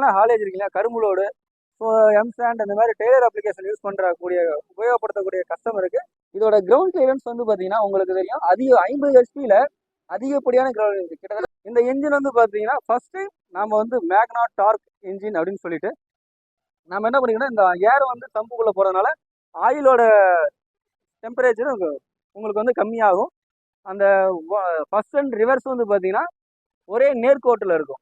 ஹெவியான ஹாலேஜ் இருக்குல்லையா? கரும்புலோடு so M sand இந்த மாதிரி டெய்லர் அப்ளிகேஷன் யூஸ் பண்ணுறக்கூடிய உபயோகப்படுத்தக்கூடிய கஸ்டமருக்கு இதோட கிரவுண்ட் கிளியரன்ஸ் வந்து பார்த்தீங்கன்னா உங்களுக்கு தெரியும். அதிக ஐம்பது ஹெச்பியில் அதிகப்படியான கிரவுண்ட் கிட்டத்தட்ட இந்த என்ஜின் வந்து பார்த்தீங்கன்னா ஃபர்ஸ்ட் டைம் நம்ம வந்து மேக்னா டார்க் என்ஜின் அப்படின்னு சொல்லிட்டு நம்ம என்ன பண்ணிக்கணும் இந்த ஏர் வந்து தம்புக்குள்ளே போகிறதுனால ஆயிலோட டெம்பரேச்சர் உங்களுக்கு வந்து கம்மியாகும். அந்த ஃபர்ஸ்ட் அண்ட் ரிவர்ஸ் வந்து பார்த்தீங்கன்னா ஒரே நேர்கோட்டில் இருக்கும்.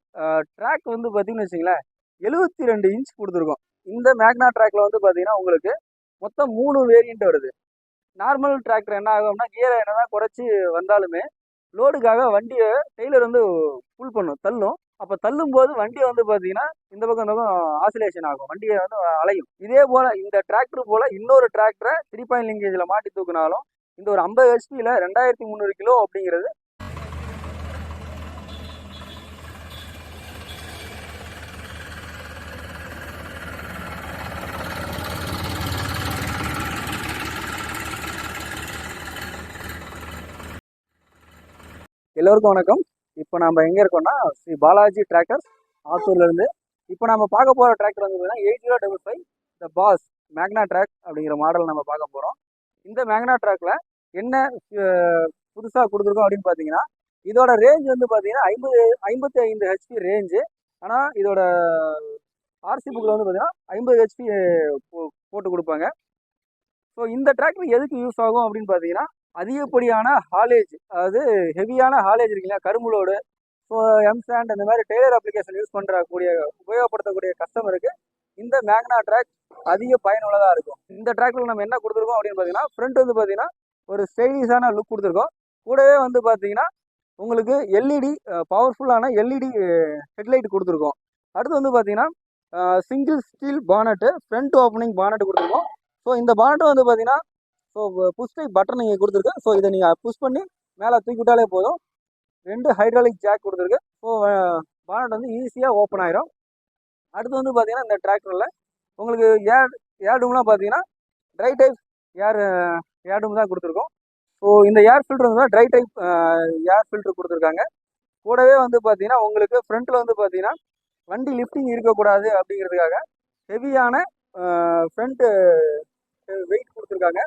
ட்ராக் வந்து பார்த்தீங்கன்னு வச்சுங்களேன் எழுபத்தி ரெண்டு இன்ச் கொடுத்துருக்கோம். இந்த மேக்னா ட்ராக்ல வந்து பார்த்தீங்கன்னா உங்களுக்கு மொத்தம் மூணு வேரியண்ட் வருது. நார்மல் டிராக்டர் என்ன ஆகும்னா கியரை என்னதான் குறைச்சி வந்தாலுமே லோடுக்காக வண்டியை டெய்லர் வந்து புல் பண்ணும் தள்ளும். அப்போ தள்ளும் போது வண்டியை வந்து பார்த்தீங்கன்னா இந்த பக்கம் இந்த பக்கம் ஆசிலேஷன் ஆகும். வண்டியை வந்து அலையும். இதே போல இந்த டிராக்டர் போல இன்னொரு டிராக்டரை த்ரீ பாயிண்ட் லிங்கேஜில் மாட்டி தூக்குனாலும் இந்த ஒரு ஐம்பது ஹெச்பியில் ரெண்டாயிரத்தி முந்நூறு கிலோ அப்படிங்கிறது எல்லோருக்கும் வணக்கம். இப்போ நம்ம எங்கே இருக்கோம்னா ஸ்ரீ பாலாஜி டிராக்டர்ஸ் ஆத்தூர்லேருந்து இப்போ நம்ம பார்க்க போகிற டிராக்டர் வந்து பார்த்தீங்கன்னா eight zero double five the pass magna track அப்படிங்கிற மாடல் நம்ம பார்க்க போகிறோம் இந்த மேக்னா ட்ராக்ல என்ன புதுசாக கொடுத்துருக்கோம் அப்படின்னு பார்த்தீங்கன்னா இதோட ரேஞ்ச் வந்து பார்த்தீங்கன்னா ஐம்பது ஐம்பத்தி ஐந்து ஹெச்பி ரேஞ்சு ஆனால் இதோட ஆர்சி புக்கில் வந்து பார்த்தீங்கன்னா ஐம்பது ஹெச்பி போட்டு கொடுப்பாங்க. ஸோ இந்த டிராக்டர் எதுக்கு யூஸ் ஆகும் அப்படின்னு பார்த்தீங்கன்னா அதிகப்படியான ஹாலேஜ் அதாவது ஹெவியான ஹாலேஜ் இருக்குங்களா கரும்புலோடு ஸோ எம்சாண்ட் இந்த மாதிரி டெய்லர் அப்ளிகேஷன் யூஸ் பண்ணுறக்கூடிய உபயோகப்படுத்தக்கூடிய கஸ்டமருக்கு இந்த மேக்னா ட்ராக் அதிக பயனுள்ளதாக இருக்கும். இந்த ட்ராக்கில் நம்ம என்ன கொடுத்துருக்கோம் அப்படின்னு பார்த்தீங்கன்னா ஃப்ரண்ட் வந்து பார்த்தீங்கன்னா ஒரு ஸ்டைலிஷான லுக் கொடுத்துருக்கோம். கூடவே வந்து பார்த்தீங்கன்னா உங்களுக்கு எல்இடி பவர்ஃபுல்லான எல்இடி ஹெட்லைட் கொடுத்துருக்கோம். அடுத்து வந்து பார்த்தீங்கன்னா single steel bonnet front opening bonnet கொடுத்துருக்கோம். ஸோ இந்த பானட்டு வந்து பார்த்தீங்கன்னா ஸோ புஷ் டைப் பட்டன் நீங்கள் கொடுத்துருக்கு. ஸோ இதை நீங்கள் புஷ் பண்ணி மேலே தூக்கி விட்டாலே போதும். ரெண்டு ஹைட்ராலிக் ஜாக் கொடுத்துருக்கு. ஸோ பானட் வந்து ஈஸியாக ஓப்பன் ஆயிரும். அடுத்து வந்து பார்த்தீங்கன்னா இந்த டிராக்டரில் உங்களுக்கு ஏர் ஏர்டூம்லாம் பார்த்தீங்கன்னா ட்ரை டைப் ஏர் ஏர்டூம் தான் கொடுத்துருக்கோம். ஸோ இந்த ஏர் ஃபில்டர் வந்து ட்ரை டைப் ஏர் ஃபில்டர் கொடுத்துருக்காங்க. கூடவே வந்து பார்த்தீங்கன்னா உங்களுக்கு ஃப்ரண்ட்டில் வந்து பார்த்தீங்கன்னா வண்டி லிஃப்டிங் இருக்கக்கூடாது அப்படிங்கிறதுக்காக ஹெவியான ஃப்ரண்ட்டு வெயிட் கொடுத்துருக்காங்க.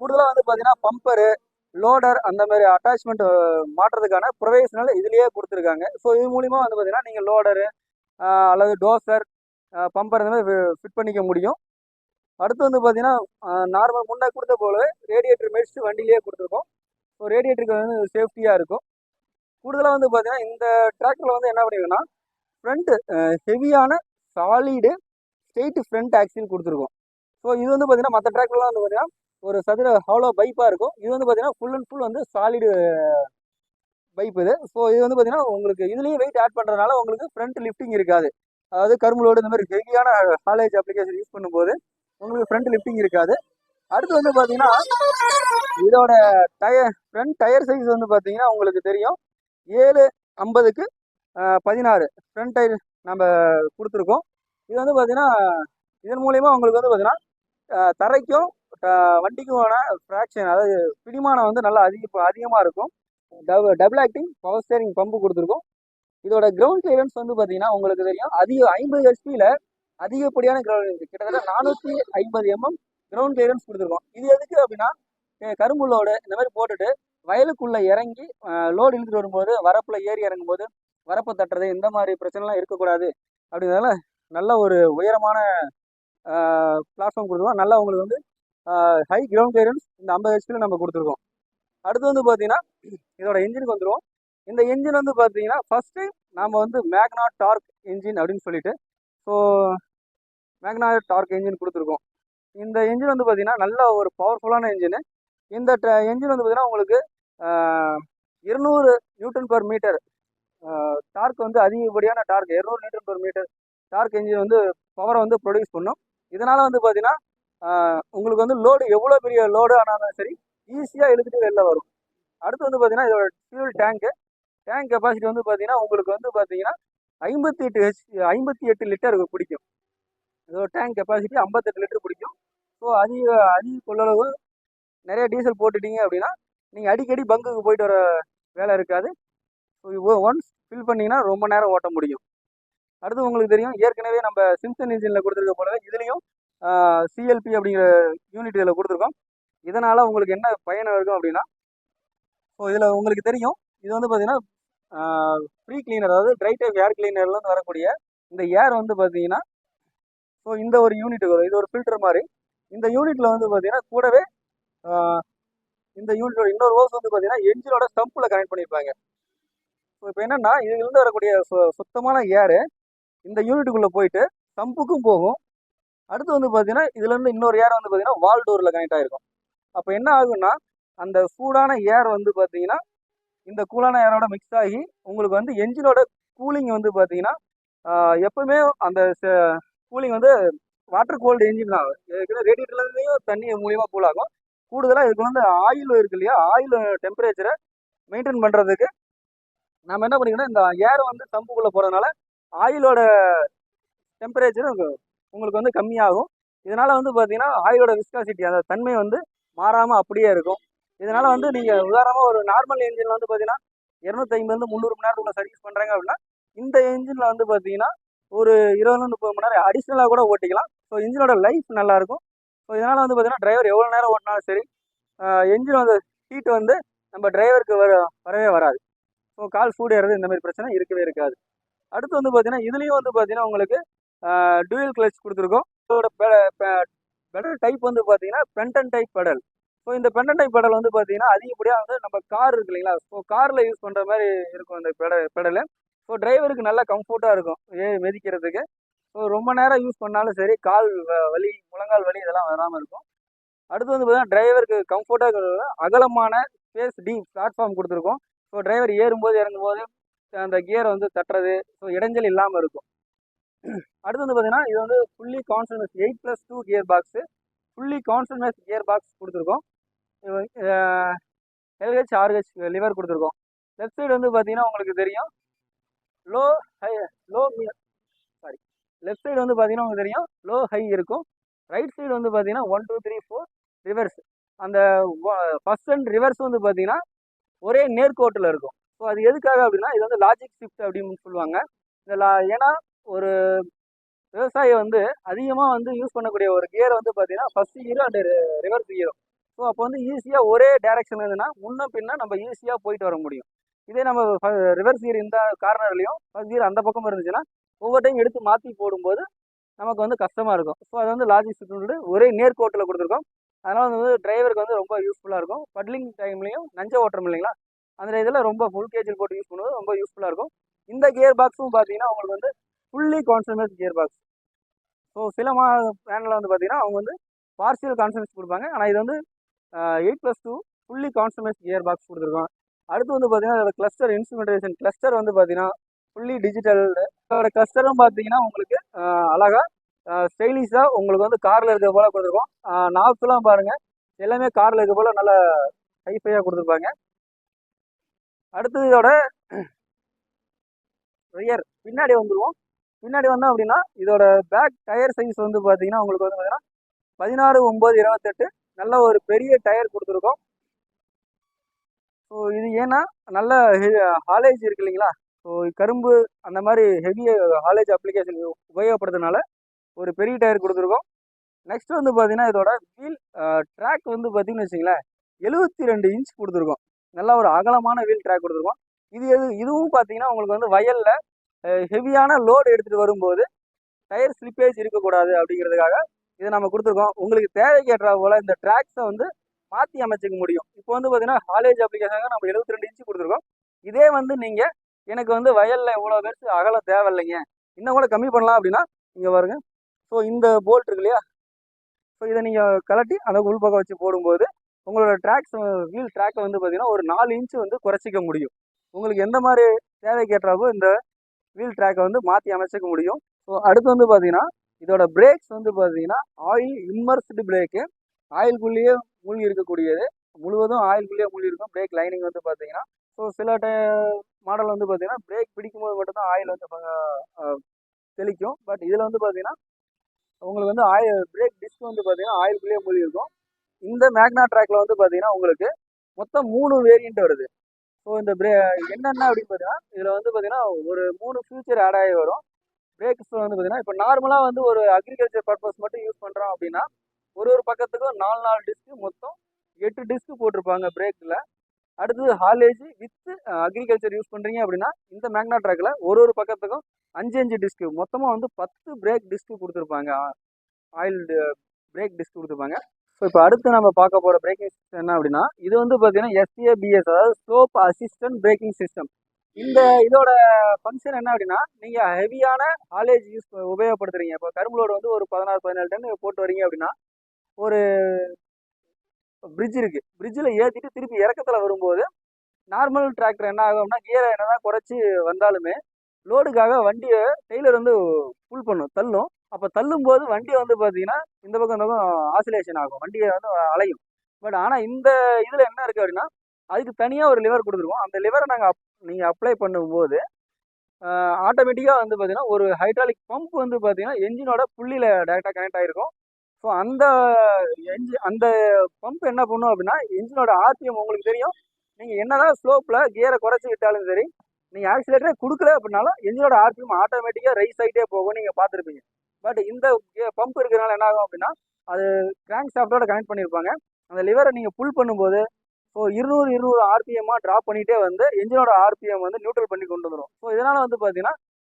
கூடுதலாக வந்து பார்த்தீங்கன்னா பம்பரு லோடர் அந்த மாதிரி அட்டாச்மெண்ட் மாட்டுறதுக்கான ப்ரொவேஷனல் இதுலேயே கொடுத்துருக்காங்க. ஸோ இது மூலிமா வந்து பார்த்தீங்கன்னா நீங்கள் லோடரு அல்லது டோசர் பம்பர் இந்த மாதிரி ஃபிட் பண்ணிக்க முடியும். அடுத்து வந்து பார்த்தீங்கன்னா நார்மல் முன்னே கொடுத்த போலவே ரேடியேட்டர் மெடிச்சு வண்டியிலேயே கொடுத்துருக்கோம். ஸோ ரேடியேட்டருக்கு வந்து சேஃப்டியாக இருக்கும். கூடுதலாக வந்து பார்த்தீங்கன்னா இந்த டிராக்டரில் வந்து என்ன பண்ணிங்கன்னா ஃப்ரண்ட்டு ஹெவியான சாலிடு ஸ்ட்ரெயிட் ஃப்ரண்ட் ஆக்சில் கொடுத்துருக்கோம். ஸோ இது வந்து பார்த்தீங்கன்னா மற்ற டிராக்டர்லாம் வந்து பார்த்தீங்கன்னா ஒரு சதுர ஹாலோ பைப்பாக இருக்கும். இது வந்து பார்த்தீங்கன்னா ஃபுல் அண்ட் ஃபுல் வந்து சாலிடு பைப் இது. ஸோ இது வந்து பார்த்தீங்கன்னா உங்களுக்கு இதுலேயும் வெயிட் ஆட் பண்ணுறதுனால உங்களுக்கு ஃப்ரண்ட் லிஃப்டிங் இருக்காது. அதாவது கரும்புலோடு இந்த மாதிரி ஹெவியான ஹாலேஜ் அப்ளிகேஷன் யூஸ் பண்ணும்போது உங்களுக்கு ஃப்ரண்ட் லிஃப்டிங் இருக்காது. அடுத்து வந்து பார்த்தீங்கன்னா இதோட டயர் ஃப்ரண்ட் டயர் சைஸ் வந்து பார்த்தீங்கன்னா உங்களுக்கு தெரியும். ஏழு ஐம்பதுக்கு பதினாறு. ஃப்ரண்ட் டயர் நம்ம கொடுத்துருக்கோம். இது வந்து பார்த்தீங்கன்னா இதன் மூலயமா உங்களுக்கு வந்து பார்த்தீங்கன்னா தரைக்கும் வண்டிக்குமான ஃப்ராக்ஷன் அதாவது பிடிமானம் வந்து நல்லா அதிக அதிகமாக இருக்கும். Double acting power steering pump கொடுத்துருக்கோம். இதோட கிரவுண்ட் கிளியரன்ஸ் வந்து பார்த்தீங்கன்னா உங்களுக்கு தெரியும். அதிக ஐம்பது ஹெச்பியில் அதிகப்படியான கிரவுண்ட் கிட்டத்தட்ட நானூற்றி ஐம்பது எம்எம் கிரவுண்ட் கிளியரன்ஸ் கொடுத்துருக்கோம். இது எதுக்கு அப்படின்னா கரும்பு லோடு இந்த மாதிரி போட்டுட்டு வயலுக்குள்ளே இறங்கி லோடு இழுத்துட்டு வரும்போது வரப்பில் ஏறி இறங்கும் போது வரப்பை தட்டுறது இந்த மாதிரி பிரச்சனைலாம் இருக்கக்கூடாது. அப்படிங்கிறதால நல்ல ஒரு உயரமான பிளாட்ஃபார்ம் கொடுத்துருவோம் நல்லா உங்களுக்கு வந்து ஹை கிரவுண்ட் கிளியரன்ஸ் இந்த ஐம்பது ஹெச்பியில் நம்ம கொடுத்துருக்கோம். அடுத்து வந்து பார்த்தீங்கன்னா இதோட இன்ஜினுக்கு வந்துடுவோம் இந்த இன்ஜின் வந்து பார்த்தீங்கன்னா ஃபர்ஸ்ட் டைம் நாம் வந்து மேக்னா டார்க் இன்ஜின் அப்படின்னு சொல்லிட்டு ஸோ மேக்னா டார்க் இன்ஜின் கொடுத்துருக்கோம். இந்த இன்ஜின் வந்து பார்த்தீங்கன்னா நல்ல ஒரு பவர்ஃபுல்லான இன்ஜின் இந்த இன்ஜின் வந்து பார்த்தீங்கன்னா உங்களுக்கு இருநூறு நியூட்டன் பர் மீட்டர் டார்க் வந்து அதிகப்படியான டார்க் இருநூறு newton per metre torque engine வந்து பவரை வந்து ப்ரொடியூஸ் பண்ணும். இதனால் வந்து பார்த்தீங்கன்னா உங்களுக்கு வந்து லோடு எவ்வளோ பெரிய லோடு ஆனாலும் சரி ஈஸியாக இழுத்துட்டு வெளில வரும். அடுத்து வந்து பார்த்தீங்கன்னா இதோட ஃபியூல் டேங்க்கு டேங்க் கெப்பாசிட்டி வந்து பார்த்தீங்கன்னா உங்களுக்கு வந்து பார்த்தீங்கன்னா ஐம்பத்தி எட்டு ஹெச் ஐம்பத்தி எட்டு லிட்டர் பிடிக்கும். இதோட டேங்க் கெப்பாசிட்டி ஐம்பத்தெட்டு லிட்டர் பிடிக்கும். ஸோ அதிக அதிக கொள்ளளவு நிறைய டீசல் போட்டுட்டீங்க அப்படின்னா நீங்கள் அடிக்கடி பங்குக்கு போயிட்டு வர வேலை இருக்காது. ஸோ ஒன்ஸ் ஃபில் பண்ணிங்கன்னா ரொம்ப நேரம் ஓட்ட முடியும். அடுத்து உங்களுக்கு தெரியும் ஏற்கனவே நம்ம சிம்சன் இன்ஜினில் கொடுத்துருக்க போலவே இதுலேயும் சிஎல்பி அப்படிங்கிற யூனிட் இதில் கொடுத்துருக்கோம். இதனால் உங்களுக்கு என்ன பயனாக இருக்கும் அப்படின்னா ஸோ இதில் உங்களுக்கு தெரியும். இது வந்து பார்த்தீங்கன்னா ஃப்ரீ கிளீனர் அதாவது ட்ரை டைப் ஏர் கிளீனர்லேருந்து வரக்கூடிய இந்த ஏர் வந்து பார்த்தீங்கன்னா ஸோ இந்த ஒரு யூனிட் வரும். இது ஒரு ஃபில்டர் மாதிரி. இந்த யூனிட்டில் வந்து பார்த்தீங்கன்னா கூடவே இந்த யூனிட்டோட இன்னொரு ஹோஸ் வந்து பார்த்தீங்கன்னா என்ஜினோட ஸ்டம்பில் கனெக்ட் பண்ணியிருப்பாங்க ஸோ இப்போ என்னென்னா இதுலேருந்து வரக்கூடிய சு- சுத்தமான ஏரு இந்த யூனிட்டுக்குள்ளே போயிட்டு ஸ்டம்புக்கும் போகும். அடுத்து வந்து பார்த்தீங்கன்னா இதுலேருந்து இன்னொரு ஏர் வந்து பார்த்தீங்கன்னா வால் டோரில் கனெக்ட் ஆகிருக்கும் அப்போ என்ன ஆகும்னா அந்த சூடான ஏர் வந்து பார்த்தீங்கன்னா இந்த கூலான ஏரோட மிக்ஸ் ஆகி உங்களுக்கு வந்து என்ஜினோட கூலிங் வந்து பார்த்தீங்கன்னா எப்பவுமே அந்த கூலிங் வந்து வாட்டர் கோல்டு என்ஜின் தான். ரேடியேட்டர்லேருந்தையும் தண்ணி மூலியமாக கூல் ஆகும். கூடுதலாக இதுக்கு வந்து ஆயில் இருக்கு இல்லையா? ஆயில் டெம்பரேச்சரை மெயின்டைன் பண்ணுறதுக்கு நம்ம என்ன பண்ணிக்கணும் இந்த ஏர் வந்து தம்புக்குள்ளே போகிறதுனால ஆயிலோட டெம்பரேச்சரும் உங்களுக்கு வந்து கம்மியாகும். இதனால் வந்து பார்த்தீங்கன்னா ஆயிலோட விஸ்காசிட்டி அந்த தன்மை வந்து மாறாமல் அப்படியே இருக்கும். இதனால் வந்து நீங்கள் உதாரணமாக ஒரு நார்மல் என்ஜினில் வந்து பார்த்தீங்கன்னா இரநூத்தி ஐம்பது முந்நூறு மணி நேரத்துக்குள்ள சர்வீஸ் பண்ணுறாங்க அப்படின்னா இந்த என்ஜினில் வந்து பார்த்தீங்கன்னா ஒரு இருபது முப்பது மணி நேரம் அடிஷ்னலாக கூட ஓட்டிக்கலாம். ஸோ இன்ஜினோட லைஃப் நல்லாயிருக்கும் ஸோ இதனால் வந்து பார்த்தீங்கன்னா டிரைவர் எவ்வளோ நேரம் ஓட்டினாலும் சரி என்ஜின் வந்து ஹீட் வந்து நம்ம டிரைவருக்கு வர வரவே வராது. ஸோ கால் சூடு ஏறது இந்த மாதிரி பிரச்சனை இருக்கவே இருக்காது. அடுத்து வந்து பார்த்தீங்கன்னா இதுலேயும் வந்து பார்த்தீங்கன்னா உங்களுக்கு டூயல் கிளச் கொடுத்துருக்கோம். இதோட பெடல் டைப் வந்து பார்த்தீங்கன்னா பென்டன் டைப் பெடல் ஸோ இந்த பென்டன் டைப் பெடல் வந்து பார்த்தீங்கன்னா அதிகப்படியாக வந்து நம்ம கார் இருக்கு இல்லைங்களா? ஸோ காரில் யூஸ் பண்ணுற மாதிரி இருக்கும் இந்த பெட பெடலு ஸோ டிரைவருக்கு நல்லா கம்ஃபர்ட்டாக இருக்கும் ஏ மிதிக்கிறதுக்கு. ஸோ ரொம்ப நேரம் யூஸ் பண்ணாலும் சரி கால் வ- வலி முழங்கால் வலி இதெல்லாம் வராமல் இருக்கும். அடுத்து வந்து பார்த்தீங்கன்னா டிரைவருக்கு கம்ஃபர்ட்டாக இருக்கிறது அகலமான ஸ்பேஸ் டீப் பிளாட்ஃபார்ம் கொடுத்துருக்கோம். ஸோ டிரைவர் ஏறும்போது இறங்கும்போது அந்த கியரை வந்து தட்டுறது. ஸோ இடைஞ்சல் இல்லாமல் இருக்கும். அடுத்து வந்து பார்த்தீங்கன்னா இது வந்து fully concentrates eight plus two gear box fully concentrates gear box கொடுத்துருக்கோம். எல்ஹெச் ஆர்ஹெச் லிவர் கொடுத்துருக்கோம். லெஃப்ட் சைடு வந்து பார்த்தீங்கன்னா உங்களுக்கு தெரியும். Low high low sorry left side வந்து பார்த்தீங்கன்னா உங்களுக்கு தெரியும். லோ ஹை இருக்கும். ரைட் சைடு வந்து பார்த்தீங்கன்னா one two three four reverse அந்த ஃபர்ஸ்ட் அண்ட் ரிவர்ஸ் வந்து பார்த்தீங்கன்னா ஒரே நேர்கோட்டில் இருக்கும். ஸோ அது எதுக்காக அப்படின்னா இது வந்து லாஜிக் ஷிஃப்ட் அப்படின்னு சொல்லுவாங்க. இந்த லா ஏன்னா ஒரு விவசாயி வந்து அதிகமாக வந்து யூஸ் பண்ணக்கூடிய ஒரு கியர் வந்து பார்த்தீங்கன்னா ஃபஸ்ட் கியர் அண்ட் ரிவர்ஸ் கியரும் ஸோ அப்போ வந்து ஈஸியாக ஒரே டேரக்ஷன் இருந்ததுன்னா முன்ன பின்னா நம்ம ஈஸியாக போயிட்டு வர முடியும். இதே நம்ம ரிவர்ஸ் கியர் இந்த கார்னர்லையும் ஃபஸ்ட் கியர் அந்த பக்கம் இருந்துச்சுன்னா ஒவ்வொரு டைம் எடுத்து மாற்றி போடும்போது நமக்கு வந்து கஷ்டமாக இருக்கும். ஸோ அது வந்து லாஜிக் ஒரே நேர்கோட்டில் கொடுத்துருக்கோம். அதனால் வந்து டிரைவருக்கு வந்து ரொம்ப யூஸ்ஃபுல்லாக இருக்கும். பட்லிங் டைம்லையும் நஞ்ச ஓட்டுறோம் இல்லைங்களா? அந்த இதில் ரொம்ப ஃபுல் கேஜில் போட்டு யூஸ் பண்ணும்போது ரொம்ப யூஸ்ஃபுல்லாக இருக்கும். இந்த கியர் பாக்ஸும் பார்த்தீங்கன்னா உங்களுக்கு வந்து fully concentrate gear box so சில மா பேனில் வந்து பார்த்தீங்கன்னா அவங்க வந்து பார்சியல் கான்சன்ட்ரேட் கொடுப்பாங்க. ஆனால் இது வந்து eight plus two fully concentrate gear box கொடுத்துருக்கோம் அடுத்து வந்து பார்த்தீங்கன்னா அதோட கிளஸ்டர் இன்ஸ்ட்ருமெண்டேஷன் கிளஸ்டர் வந்து பார்த்தீங்கன்னா ஃபுல்லி டிஜிட்டல் அதோட கிளஸ்டரும் பார்த்தீங்கன்னா உங்களுக்கு அழகாக ஸ்டைலிஷாக உங்களுக்கு வந்து காரில் இருக்கிற போல் கொடுத்துருக்கோம். நாப்ஸ்லாம் பாருங்கள் எல்லாமே காரில் இருக்க போல் நல்லா ஹைஃபையாக கொடுத்துருப்பாங்க. அடுத்து இதோட ரியர் பின்னாடி வந்துடுவோம் பின்னாடி வந்தோம் அப்படின்னா இதோட பேக் டயர் சைஸ் வந்து பார்த்தீங்கன்னா உங்களுக்கு வந்து பார்த்தீங்கன்னா பதினாறு ஒம்பது இருபத்தெட்டு நல்ல ஒரு பெரிய டயர் கொடுத்துருக்கோம். ஸோ இது ஏன்னா நல்ல ஹாலேஜ் இருக்கு இல்லைங்களா? ஸோ கரும்பு அந்த மாதிரி ஹெவி ஹாலேஜ் அப்ளிகேஷன் உபயோகப்படுறதுனால ஒரு பெரிய டயர் கொடுத்துருக்கோம். நெக்ஸ்ட் வந்து பார்த்தீங்கன்னா இதோட வீல் ட்ராக் வந்து பார்த்தீங்கன்னு வச்சுங்களேன் எழுபத்தி ரெண்டு இன்ச் கொடுத்துருக்கோம். நல்ல ஒரு அகலமான வீல் ட்ராக் கொடுத்துருக்கோம். இது எது இதுவும் பார்த்தீங்கன்னா உங்களுக்கு வந்து வயலில் ஹெவியான லோடு எடுத்துகிட்டு வரும்போது டயர் ஸ்லிப்பேஜ் இருக்கக்கூடாது அப்படிங்கிறதுக்காக இதை நம்ம கொடுத்துருக்கோம். உங்களுக்கு தேவைக்கேற்ற போல் இந்த ட்ராக்ஸை வந்து மாற்றி அமைச்சிக்க முடியும். இப்போ வந்து பார்த்தீங்கன்னா காலேஜ் அப்ளிகேஷனுக்கு நம்ம எழுபத்தி ரெண்டு இன்ச்சு கொடுத்துருக்கோம். இதே வந்து நீங்கள் எனக்கு வந்து வயலில் இவ்வளோ பெருசு அகலம் தேவையில்லைங்க. இன்னும் கூட கம்மி பண்ணலாம் அப்படின்னா இங்கே பாருங்க. ஸோ இந்த போல்ட் இருக்கு இல்லையா? ஸோ இதை நீங்கள் கலட்டி அந்த உள்பக்கம் வச்சு போடும்போது உங்களோட ட்ராக்ஸ் வீல் ட்ராக்கை வந்து பார்த்தீங்கன்னா ஒரு நாலு இன்ச்சு வந்து குறைச்சிக்க முடியும். உங்களுக்கு எந்த மாதிரி தேவைக்கேற்றாவோ இந்த வீல் ட்ராக்கை வந்து மாற்றி அமைச்சிக்க முடியும். ஸோ அடுத்து வந்து பார்த்தீங்கன்னா இதோட பிரேக்ஸ் வந்து பார்த்தீங்கன்னா ஆயில் இம்மர்ஸ்டு பிரேக்கு ஆயில்குள்ளேயே மூழ்கி இருக்கக்கூடியது. முழுவதும் ஆயில்குள்ளேயே மூழ்கி இருக்கும். பிரேக் லைனிங் வந்து பார்த்தீங்கன்னா ஸோ சில டை மாடல் வந்து பார்த்தீங்கன்னா பிரேக் பிடிக்கும்போது மட்டும்தான் ஆயில் வந்து தெளிக்கும். பட் இதில் வந்து பார்த்தீங்கன்னா உங்களுக்கு வந்து ஆயில் பிரேக் டிஸ்க் வந்து பார்த்தீங்கன்னா ஆயில்குள்ளேயே மூழ்கி இருக்கும். இந்த மேக்னா ட்ராக்ல வந்து பார்த்தீங்கன்னா உங்களுக்கு மொத்தம் மூணு வேரியண்ட் வருது. ஸோ இந்த பிரே என்னென்ன அப்படின்னு பார்த்தீங்கன்னா இதில் வந்து பார்த்தீங்கன்னா ஒரு மூணு ஃபியூச்சர் ஆட் ஆகி வரும். பிரேக்ஸ் வந்து பார்த்தீங்கன்னா இப்போ நார்மலாக வந்து ஒரு அக்ரிகல்ச்சர் பர்பஸ் மட்டும் யூஸ் பண்ணுறோம் அப்படின்னா ஒரு ஒரு பக்கத்துக்கும் நாலு நாலு டிஸ்க்கு மொத்தம் எட்டு டிஸ்க்கு போட்டிருப்பாங்க பிரேக்கில் அடுத்தது ஹாலேஜ் வித் அக்ரிகல்ச்சர் யூஸ் பண்ணுறீங்க அப்படின்னா இந்த மேக்னா ட்ராக்கில் ஒரு ஒரு பக்கத்துக்கும் அஞ்சு அஞ்சு டிஸ்க்கு மொத்தமாக வந்து பத்து பிரேக் டிஸ்க்கு கொடுத்துருப்பாங்க. ஆயில் பிரேக் டிஸ்க் கொடுத்துருப்பாங்க. ஸோ இப்போ அடுத்து நம்ம பார்க்க போகிற பிரேக்கிங் சிஸ்டம் என்ன அப்படின்னா இது வந்து பார்த்தீங்கன்னா எஸ்ஏபிஎஸ் அதாவது ஸ்லோப் அசிஸ்டன்ட் பிரேக்கிங் சிஸ்டம் இந்த இதோட ஃபங்க்ஷன் என்ன அப்படின்னா நீங்கள் ஹெவியான ஹாலேஜ் யூஸ் உபயோகப்படுத்துறீங்க. இப்போ கரும்புலோடு வந்து ஒரு பதினாறு பதினேழு டன் போட்டு வரீங்க அப்படின்னா ஒரு பிரிட்ஜ் இருக்குது பிரிட்ஜில் ஏற்றிட்டு திருப்பி இறக்கத்தில் வரும்போது நார்மல் டிராக்டர் என்ன ஆகும்னா கியரை என்னதான் குறைச்சி வந்தாலுமே லோடுக்காக வண்டியை டெய்லர் வந்து புல் பண்ணும் தள்ளும். அப்போ தள்ளும் போது வண்டி வந்து பார்த்தீங்கன்னா இந்த பக்கம் இந்த பக்கம் ஆசிலேஷன் ஆகும். வண்டியை வந்து அலையும். பட் ஆனால் இந்த இதில் என்ன இருக்குது அப்படின்னா அதுக்கு தனியாக ஒரு லிவர் கொடுத்துருவோம். அந்த லிவரை நாங்கள் அப் நீங்கள் அப்ளை பண்ணும்போது ஆட்டோமேட்டிக்காக வந்து பார்த்தீங்கன்னா ஒரு ஹைட்ராலிக் பம்ப் வந்து பார்த்தீங்கன்னா என்ஜினோட புள்ளியில் டேரெக்டாக கனெக்ட் ஆகிருக்கும் ஸோ அந்த என்ஜி அந்த பம்ப் என்ன பண்ணும் அப்படின்னா என்ஜினோட ஆர்பிஎம் உங்களுக்கு தெரியும். நீங்கள் என்னதான் ஸ்லோப்பில் கியரை குறைச்சி விட்டாலும் சரி நீங்கள் ஆக்சிலேட்டரே கொடுக்கல அப்படின்னாலும் என்ஜினோட ஆர்பிஎம் ஆட்டோமேட்டிக்காக ரைஸ் ஆகிட்டே போகும். நீங்கள் பார்த்துருப்பீங்க. பட் இந்த பம்ப் இருக்கிறனால என்ன ஆகும் அப்படின்னா அது கிராங்க் ஷாஃப்டோட கனெக்ட் பண்ணியிருப்பாங்க. அந்த லிவரை நீங்கள் புல் பண்ணும்போது ஸோ இருநூறு இருநூறு ஆர்பிஎம்மாக ட்ராப் பண்ணிகிட்டே வந்து என்ஜினோட ஆர்பிஎம் வந்து நியூட்ரல் பண்ணி கொண்டு வந்துடும் ஸோ இதனால் வந்து பார்த்தீங்கன்னா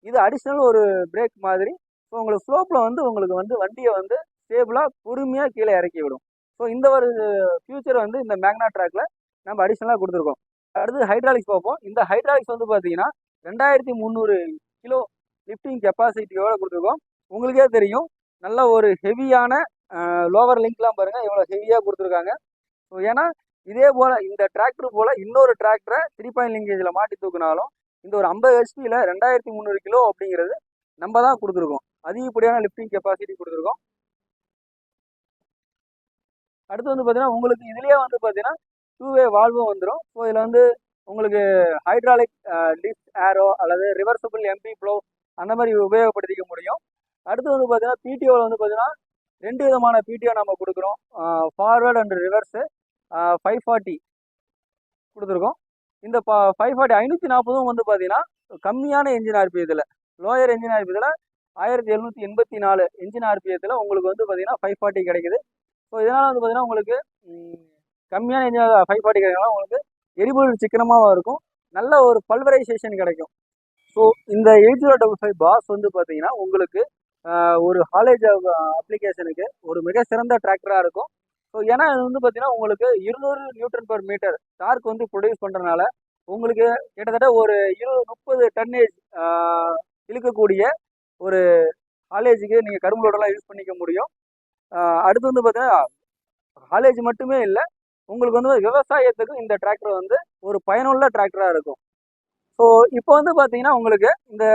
இது அடிஷ்னல் ஒரு பிரேக் மாதிரி ஸோ உங்களுக்கு ஸ்லோப்பில் வந்து உங்களுக்கு வந்து வண்டியை வந்து ஸ்டேபிளாக பொறுமையாக கீழே இறக்கி விடும். ஸோ இந்த ஒரு ஃபியூச்சர் வந்து இந்த மேக்னா ட்ராக்ல நம்ம அடிஷ்னலாக கொடுத்துருக்கோம். அடுத்து ஹைட்ராலிக்ஸ் பார்ப்போம். இந்த ஹைட்ராலிக்ஸ் வந்து பார்த்தீங்கன்னா ரெண்டாயிரத்தி முந்நூறு கிலோ லிஃப்டிங் கெப்பாசிட்டியோட கொடுத்துருக்கோம். உங்களுக்கே தெரியும். நல்ல ஒரு ஹெவியான லோவர் லிங்க்லாம் பாருங்கள் இவ்வளோ ஹெவியாக கொடுத்துருக்காங்க. ஸோ ஏன்னா இதே போல் இந்த டிராக்டர் போல் இன்னொரு டிராக்டரை த்ரீ பாயிண்ட் லிங்கேஜில் மாட்டி தூக்குனாலும் இந்த ஒரு ஐம்பது ஹெச்பியில் ரெண்டாயிரத்தி முந்நூறு கிலோ அப்படிங்கிறது நம்ம தான் கொடுத்துருக்கோம். அதிகப்படியான லிஃப்டிங் கெப்பாசிட்டி கொடுத்துருக்கோம். அடுத்து வந்து பார்த்தீங்கன்னா உங்களுக்கு இதுலேயே வந்து பார்த்தீங்கன்னா டூவே வால்வும் வந்துடும் ஸோ இதில் வந்து உங்களுக்கு ஹைட்ராலிக் டிஸ்க் ஏரோ அல்லது ரிவர்சபிள் எம்பி ப்ளோ அந்த மாதிரி உபயோகப்படுத்திக்க முடியும். அடுத்து வந்து பார்த்தீங்கன்னா பிடிஓவில் வந்து பார்த்தீங்கன்னா ரெண்டு விதமான பிடிஓ நம்ம கொடுக்குறோம். Forward and reverse five forty கொடுத்துருக்கோம். இந்த பா ஃபைவ் ஃபார்ட்டி ஐநூற்றி நாற்பதும் வந்து பார்த்தீங்கன்னா கம்மியான என்ஜின் ஆர்பிஎத்தில் லோயர் என்ஜின் ஆர்பிஎத்தில் ஆயிரத்தி எழுநூற்றி எண்பத்தி நாலு என்ஜின் ஆர்பிஎத்தில் உங்களுக்கு வந்து பார்த்தீங்கன்னா ஃபைவ் ஃபார்ட்டி கிடைக்குது. ஸோ இதனால் வந்து பார்த்தீங்கன்னா உங்களுக்கு கம்மியான என்ஜின் ஃபைவ் ஃபார்ட்டி கிடைக்கலாம் உங்களுக்கு எரிபொருள் சிக்கனமாகவும் இருக்கும். நல்ல ஒரு பல்வரைசேஷன் கிடைக்கும். ஸோ இந்த eight zero double five pass வந்து பார்த்தீங்கன்னா உங்களுக்கு ஒரு ஹாலேஜ் அப்ளிகேஷனுக்கு ஒரு மிக சிறந்த டிராக்டராக இருக்கும். ஸோ ஏன்னா இது வந்து பார்த்தீங்கன்னா உங்களுக்கு இருநூறு நியூட்டன் பர் மீட்டர் டார்க் வந்து ப்ரொடியூஸ் பண்ணுறதுனால உங்களுக்கு கிட்டத்தட்ட ஒரு இருபது முப்பது டன்னேஜ் இழுக்கக்கூடிய ஒரு ஹாலேஜுக்கு நீங்கள் கரும்புலோடலாம் யூஸ் பண்ணிக்க முடியும். அடுத்து வந்து பார்த்தீங்கன்னா ஹாலேஜ் மட்டுமே இல்லை உங்களுக்கு வந்து விவசாயத்துக்கும் இந்த டிராக்டர் வந்து ஒரு பயனுள்ள டிராக்டராக இருக்கும். ஸோ இப்போ வந்து பார்த்தீங்கன்னா உங்களுக்கு இந்த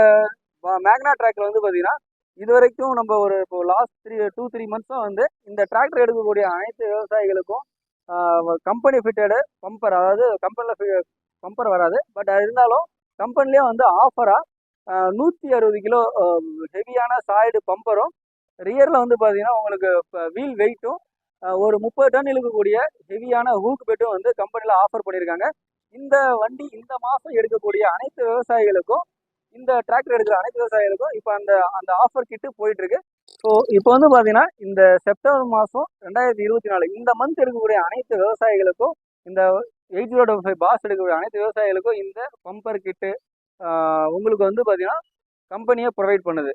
மேக்னா டிராக்டர் வந்து பார்த்தீங்கன்னா இது வரைக்கும் நம்ம ஒரு இப்போ லாஸ்ட் த்ரீ டூ த்ரீ மந்த்ஸும் வந்து இந்த டிராக்டர் எடுக்கக்கூடிய அனைத்து விவசாயிகளுக்கும் கம்பெனி ஃபிட்டடு பம்பர் அதாவது கம்பெனியில் பம்பர் வராது. பட் அது இருந்தாலும் கம்பெனிலேயே வந்து ஆஃபராக நூற்றி அறுபது கிலோ ஹெவியான சாய்டு பம்பரும் ரியரில் வந்து பார்த்தீங்கன்னா உங்களுக்கு வீல் வெயிட்டும் ஒரு முப்பது டன் இழுக்கக்கூடிய ஹெவியான ஹூக் பெட்டும் வந்து கம்பெனியில் ஆஃபர் பண்ணியிருக்காங்க இந்த வண்டி இந்த மாதம் எடுக்கக்கூடிய அனைத்து விவசாயிகளுக்கும் இந்த டிராக்டர் எடுக்கிற அனைத்து விவசாயிகளுக்கும் இப்போ அந்த அந்த ஆஃபர் கிட்டு போயிட்டு இருக்கு ஸோ இப்போ வந்து பார்த்தீங்கன்னா இந்த செப்டம்பர் மாதம் ரெண்டாயிரத்தி இருபத்தி நாலு இந்த மந்த் எடுக்கக்கூடிய அனைத்து விவசாயிகளுக்கும் இந்த eight zero double five pass எடுக்கக்கூடிய அனைத்து விவசாயிகளுக்கும் இந்த பம்பர் கிட்டு உங்களுக்கு வந்து பார்த்தீங்கன்னா கம்பெனியை ப்ரொவைட் பண்ணுது.